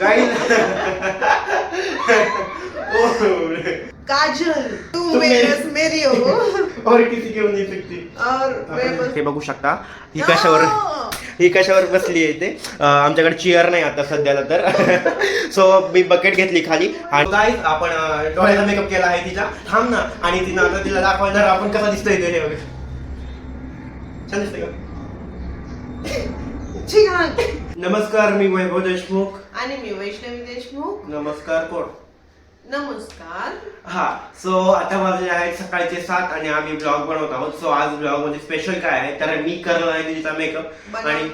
Guys Kajal तू मेरस मेरी हो. और किसी की नहीं सकती और मैं बस हे बघू शकता ही कशावर ही. कशावर बसली आहे ते? आमच्याकडे चेअर नाही आता सध्याला तर. सो मी बकेट घेतली खाली. आणि गाईज आपण अं, डोळ्याचा मेकअप केला आहे तिचा थांब ना. आणि तिनं आता तिला दाखवणार आपण कसा दिसतोय ते हे बघ. छान दिसतोय का? नमस्कार मी वैभव देशमुख. आणि मी वैष्णवी देशमुख. नमस्कार कोण? नमस्कार. हा सो आता वाजले आहेत सकाळचे सात आणि आम्ही ब्लॉग बनवत आहोत. सो आज ब्लॉगमध्ये स्पेशल काय आहे? तर मी करणार आहे तिचा मेकअप. आणि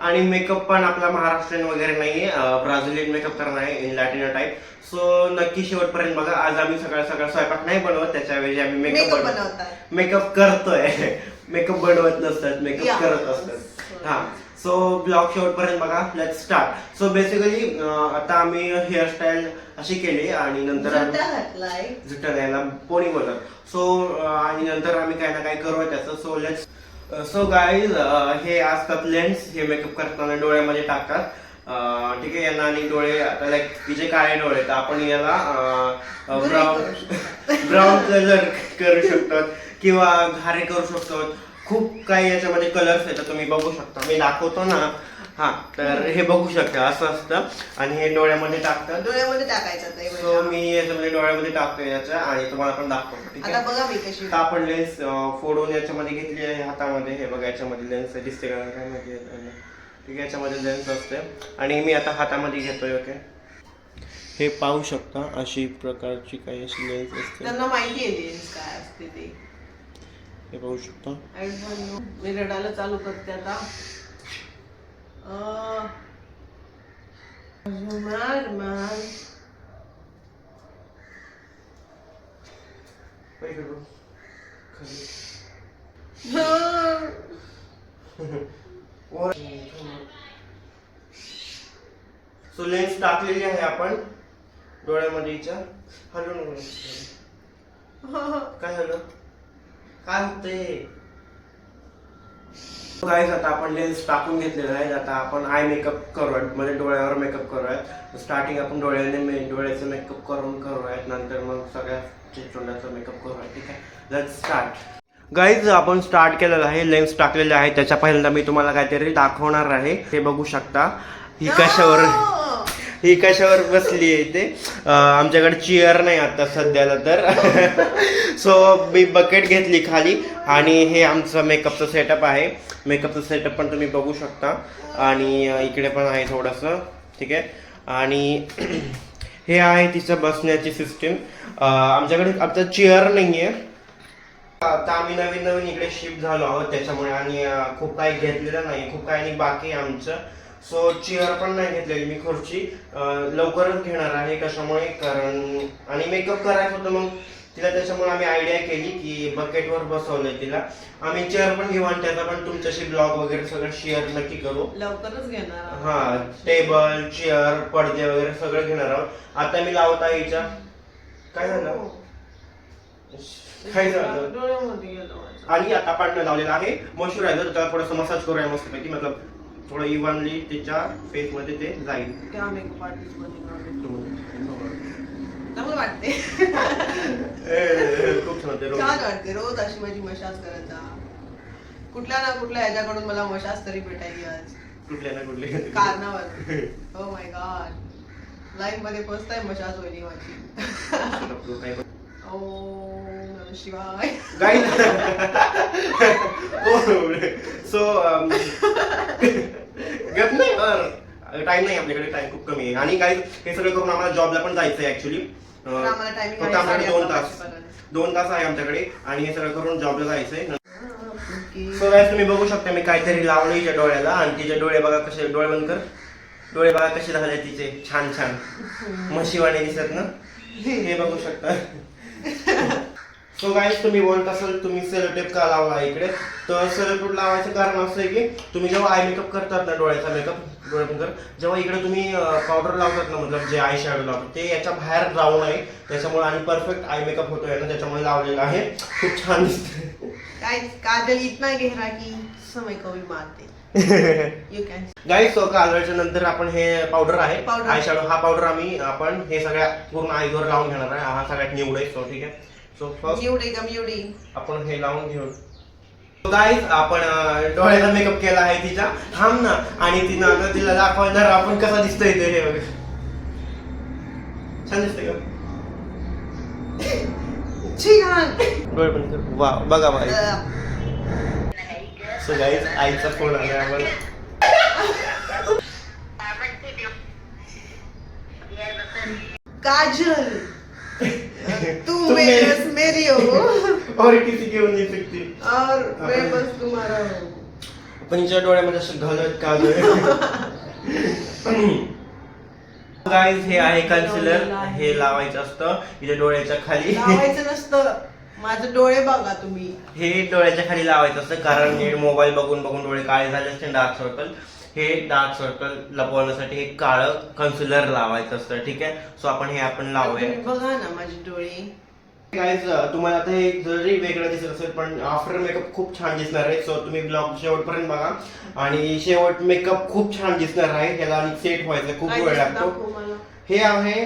आणि मेकअप पण आपला महाराष्ट्रीयन वगैरे नाहीये. ब्राझिलियन मेकअप करणार आहे इन लॅटिनो टाईप सो नक्की शेवटपर्यंत बघा. आज आम्ही सकाळ सकाळ स्वयंपाक नाही बनवत त्याच्याऐवजी आम्ही मेकअप मेकअप बनवतात मेकअप करतोय. मेकअप बनवत नसतात मेकअप Yeah. करत असतात. हा. सो ब्लॉग शेवटपर्यंत बघा. लेट स्टार्ट सो बेसिकली आता आम्ही हेअरस्टाईल अशी केली आणि नंतर जुट्टा घातलाय. जुट्टा याला पोणी बोलतात सो आणि नंतर आम्ही काय ना काय करू त्याचं. सो लेट्स सो गाईज हे असतात लेन्स हे मेकअप करताना डोळ्यामध्ये टाकतात ठीक आहे यांना आणि डोळे आता लाईक तिचे काळे डोळे तर आपण याला ब्राऊन. ब्राऊन कलर करू शकतो. किंवा घारे करू शकतो. खूप काही याच्यामध्ये कलर्स येतात तुम्ही बघू शकता. मी दाखवतो ना. हा तर हे बघू शकता असं असतं. आणि हे डोळ्यामध्ये टाकतात. डोळ्यामध्ये टाकायचं ते सो मी याच्यामध्ये डोळ्यामध्ये टाकतो याच्या आणि तुम्हाला पण दाखवतो ठीक आता आहे? बघा मी कशी आता आपण लेन्स फोडून याच्यामध्ये घेतली आहे हातामध्ये. हे बघा याच्यामध्ये लेन्स दिसते का? काय माहिती आहे. ठीक आहे याच्यामध्ये लेन्स असते आणि मी आता हातामध्ये घेतोय ओके हे पाहू शकता अशी प्रकारची काही अशी लेन्स असते. त्यांना माहिती आहे लेन्स काय असते ते. हे पाहू शकता. मी रडायला चालू करते आता. सो लेन्स टाकलेली आहे आपण. डोळ्यामध्ये हिच्या हलवून. काय झालं? काय होतंय गाईज आता आपण लेन्स टाकून घेतलेला आहे आता आपण आय मेकअप करूयात. म्हणजे डोळ्यावर मेकअप करूयात. स्टार्टिंग आपण डोळ्याने मे- डोळ्याचं मेकअप करून करूयात. नंतर मग सगळ्या तोंडाचा मेकअप करूयात. ठीक आहे? लेट्स स्टार्ट गाईज आपण स्टार्ट केलेलं आहे. लेन्स टाकलेले आहे त्याच्या पहिल्यांदा मी तुम्हाला काहीतरी दाखवणार आहे. हे बघू शकता. ही कशावर ही कशावर बसली आहे ते आमच्याकडे चेअर नाही आता सध्याला तर. सो मी बकेट घेतली खाली आणि हे आमचं मेकअपचं सेटअप आहे. मेकअपचं सेटअप पण तुम्ही बघू शकता. आणि इकडे पण आहे थोडंसं. ठीक आहे? आणि हे आहे तिचं बसण्याची सिस्टीम आमच्याकडे आता चेअर नाही आहे आता आम्ही नवीन नवीन इकडे शिफ्ट झालो आहोत त्याच्यामुळे आणि खूप काही घेतलेलं नाही. खूप काही आणि बाकी आहे आमचं. सो चेअर पण नाही घेतलेली मी खुर्ची. लवकरच घेणार आहे कशामुळे? कारण आणि मेकअप करायचं होतं मग तिला त्याच्यामुळे आम्ही आयडिया केली की बकेटवर बसवलंय तिला. आम्ही चेअर पण घेऊ आणि त्याचा पण तुमच्याशी ब्लॉग वगैरे सगळं शेअर नक्की करू. लवकरच घेणार आहोत. हा टेबल चेअर पडदे वगैरे सगळं घेणार आहोत. आता मी लावत आहे हिच्या. काय झालं? काय झालं? डोळ्यामध्ये गेलं माझं. आणि आता आपण लावलेला आहे. मॉइश्चरायझर त्याला थोडंसं मसाज करूया मस्तपैकी मतलब थोडं इव्हनली त्याच्या फेस मध्ये ते जाईल. त्या मेकअप आर्टिस्ट चांगलं वाटते. खूप छान वाटते रोज. अशी माझी मशाज करत जा. कुठल्या ना कुठल्या ह्याच्याकडून मला मशाज तरी भेटायची आज. कुठले ना कुठले कारणावर हो माय गॉड लाईफमध्ये फर्स्ट टाइम मशाज होईल माझी. ओ शिवाय सो um, गप नाही टाइम नाही आपल्याकडे टाइम खूप कमी आहे आणि काही हे सगळं करून आम्हाला जॉबला पण जायचंय ऍक्च्युली आम्हाला timing फक्त आहे आमच्याकडे दोन तास. दोन तास आहे आमच्याकडे आणि हे सगळं करून जॉबला जायचंय. सो गाईस तुम्ही बघू शकता मी काहीतरी लावलं हिच्या डोळ्याला आणि तिचे डोळे बघा कसे डोळे बंद कर डोळे बघा कसे झाले तिचे छान छान म्हशीवाणे दिसत ना हे बघू शकता सो गाईस तुम्ही बोलत असाल तुम्ही सेलोटेप का लावला इकडे? तर सेलोटेप लावायचं कारण असं आहे की तुम्ही जेव्हा आय मेकअप करतात ना डोळ्याचा मेकअप डोळे बंद कर जेव्हा इकडे तुम्ही पावडर लावतात ना मतलब जे आय शॅडो लावतात ते याच्या बाहेर जाऊ नये. त्याच्यामुळे आणि परफेक्ट आय मेकअप होतोय ना त्याच्यामुळे लावलेलं आहे. खूप छान दिसते काय काजल इतना गहरा की समय कवी मारते गाईस सो कालवाच्या नंतर आपण हे पावडर आहे. आय शॅडो हा पावडर आम्ही आपण हे सगळ्या पूर्ण आईवर लावून घेणार आहे. हा सगळ्यात निवड आहे सो ठीक आहे. सो फर्स्ट एवढी गम एवढी? आपण हे लावून घेऊ. गाईज आपण अं, डोळ्याचा मेकअप केला आहे तिचा. थांब ना. आणि तिनं आता तिला दाखवणार आपण कसा दिसतोय ते हे बघ. छान दिसतंय का? छान. डोळे बंद कर. वा बघा बाई. सो गाईज आईचा फोन आला आम्हाला. काजल. तू मेरी मेरी- बस मेरी हो। और किसी की हो नहीं सकती। और मैं बस तुम्हारा हूँ। पण हिच्या डोळ्यामध्ये असं घालत काजळ गाईज हे। आहे कन्सिलर हे लावायचं असतं. हिच्या डोळ्याच्या खाली. लावायचं नसतं. माझे डोळे बघा तुम्ही. हे डोळ्याच्या खाली लावायचं असतं. कारण हे मोबाईल बघून बघून डोळे काळे झाले असते डार्क सर्कल हे डार्क सर्कल लपवण्यासाठी हे काळं कन्सिलर लावायचं असतं ठीक आहे? सो आपण हे आपण लावूया. बघा ना माझे डोळे. गाईज तुम्हाला आता हे जरी वेगळं दिसत असेल पण आफ्टर मेकअप खूप छान दिसणार आहे. सो तुम्ही ब्लॉग शेवटपर्यंत बघा. आणि शेवट मेकअप खूप छान दिसणार आहे. ह्याला आणि सेट व्हायचं खूप वेळ? लागतो. हे आहे.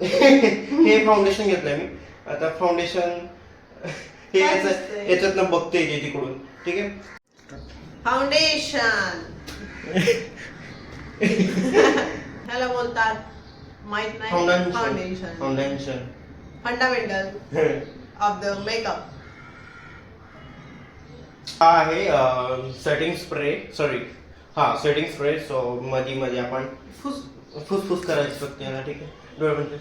हे फाउंडेशन घेतलंय मी. आता फाउंडेशन हे? याच्यातनं बघते तिकडून. ठीक आहे? फाउंडेशन ह्याला बोलतात. माहीत नाही. Foundation foundation fundamental of the makeup हा आहे सेटिंग स्प्रे सॉरी हा सेटिंग स्प्रे सो मध्ये मध्ये आपण फुस. फुसफुस करायची फक्त याला ठीक आहे? डोळे कर.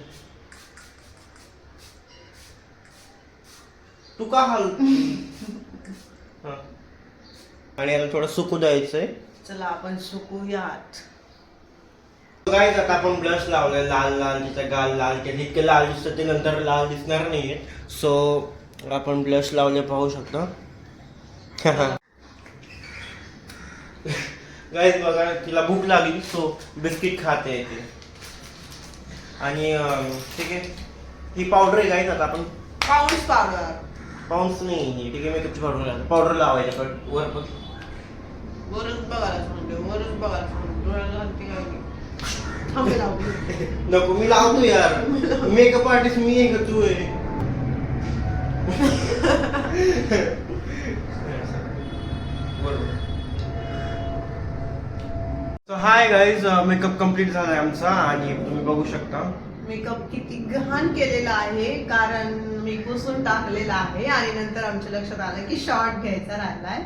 तू का हाल? हा. आणि याला थोडं सुकू द्यायचंय. चला आपण सुकूयात. गाईज आता आपण ब्लश लावलाय लाल लाल तिचा गाल लाल ते जितके लाल दिसतं ते नंतर लाल दिसणार नाहीये. सो आपण ब्लश लावले पाहू शकतो. गाईज बघा तिला भूक लागली सो बिस्किट खाते ती. आणि अं, ठीक आहे. ही पावडर आहे गाईज आता आपण पाऊंड पावडर पाऊंस नाही ठीक आहे मेकअपची पावडर पावडर लावायचं पण वर वरच बघायला सांगते वरच बघायला सांगते डोळ्याला घालते काय मी. थांब मी लावते. नको मी लावतो यार मेकअप आर्टिस्ट मी आहे का तू आहे हाय गाईज मेकअप कंप्लीट झालाय आमचा आणि तुम्ही बघू शकता. मेकअप किती घाण केलेला आहे कारण मी पुसून टाकलेला आहे आणि नंतर आमच्या लक्षात आलं की शॉर्ट घ्यायचा राहिलाय.